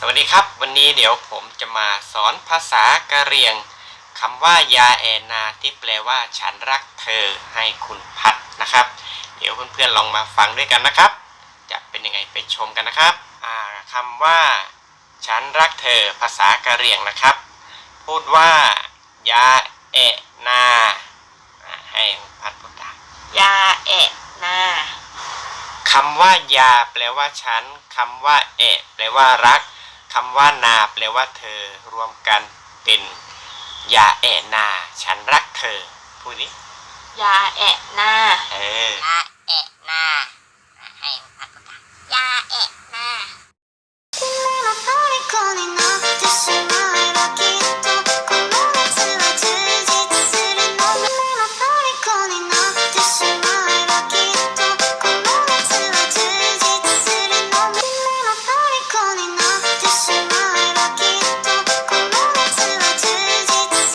สวัสดีครับ วันนี้เดี๋ยวผมจะมาสอนภาษากะเหรี่ยงคำว่ายาแอนาที่แปลว่าฉันรักเธอให้คุณพัดนะครับ เดี๋ยวเพื่อนๆลองมาฟังด้วยกันนะครับ จะเป็นยังไงไปชมกันนะครับอ่าคำว่า ฉันรักเธอ ภาษากะเหรี่ยงนะครับ พูดว่ายาแอนาอ่าให้คุณพัดพูดตามยาเอะนาคำว่ายาแปลว่าฉันคำว่าเอะแปลว่ารัก คำว่านาแปลว่าเธอรวมกันเป็นยาเอะนา ฉันรักเธอพูดนี้ยาเอะนาเออยาเอะ